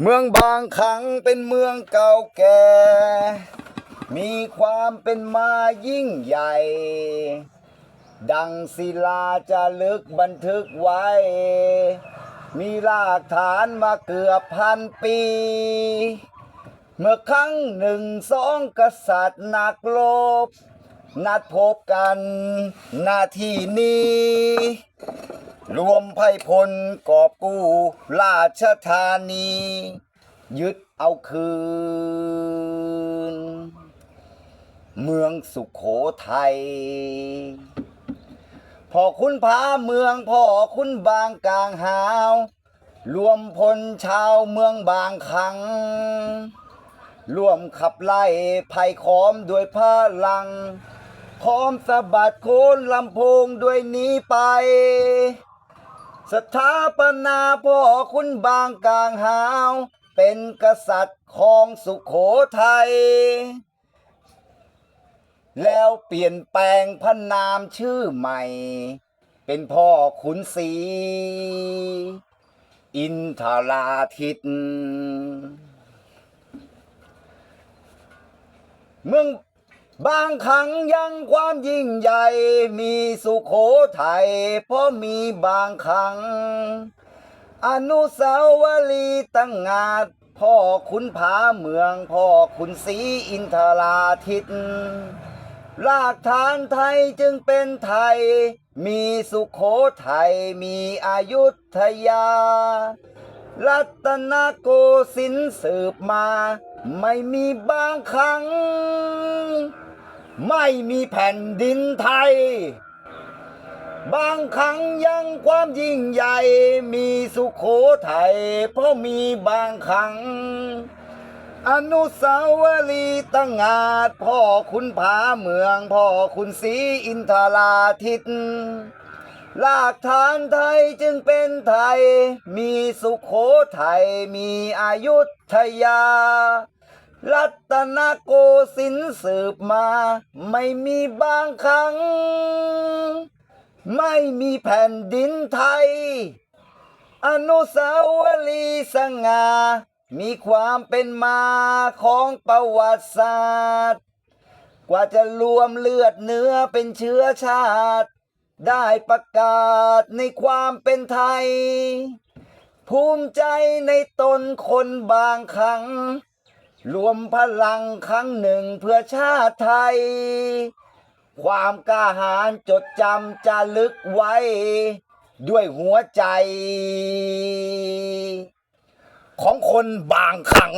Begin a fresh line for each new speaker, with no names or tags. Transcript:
เมืองบางขังเป็นเมืองเก่าแก่ มีความเป็นมายิ่งใหญ่ ดังศิลาจะลึกบันทึกไว้ มีรากฐานมาเกือบพันปี เมื่อครั้งหนึ่งสองกษัตริย์นักรบนัดพบกันหน้าที่นี้ รวมไพ่พลกอบกู้ราชธานี ยึดเอาคืน เมืองสุขโขทัยพ่อคุณพาเมืองพ่อคุณบางกลางหาว รวมพลชาวเมืองบางขัง ร่วมขับไล่ภัยขอมด้วยพลังพร้อมสะบัดโคนลำโพงด้วยนี้ไป สถาปนาพ่อคุณบางกลางหาว เป็นกษัตริย์ของสุขโขทัย แล้วเปลี่ยนแปลงพระนามชื่อใหม่ เป็นพ่อขุนศรีอินทราทิตเมือง บางครั้งยังความยิ่งใหญ่ มีสุโขทัยเพราะมีบางครั้ง อนุสาวรีย์ตั้งงาดพ่อขุนผาเมืองพ่อขุนศรีอินทราทิตรากฐานไทยจึงเป็นไทย มีสุโขทัยมีอายุทยา รัตนโกสินทร์สืบมา ไม่มีบางครั้ง ไม่มีแผ่นดินไทย บางครั้งยังความยิ่งใหญ่ มีสุโขทัยเพราะมีบางครั้ง อนุสาวรีย์ตั้งงาดพ่อคุณผาเมือง พ่อคุณศรีอินทราทิต รากฐานไทยจึงเป็นไทย มีสุขโขทัยมีอายุทยา รัตนโกสินทร์สืบมา ไม่มีบางครั้ง ไม่มีแผ่นดินไทย อนุสาวรีย์สง่ามีความเป็นมาของประวัติศาสตร์ กว่าจะรวมเลือดเนื้อเป็นเชื้อชาติ ได้ประกาศในความเป็นไทย ภูมิใจในตนคนบางครั้ง รวมพลังครั้งหนึ่งเพื่อชาติไทย ความกล้าหาญจดจำจะลึกไว้ ด้วยหัวใจ ของคนบางครั้ง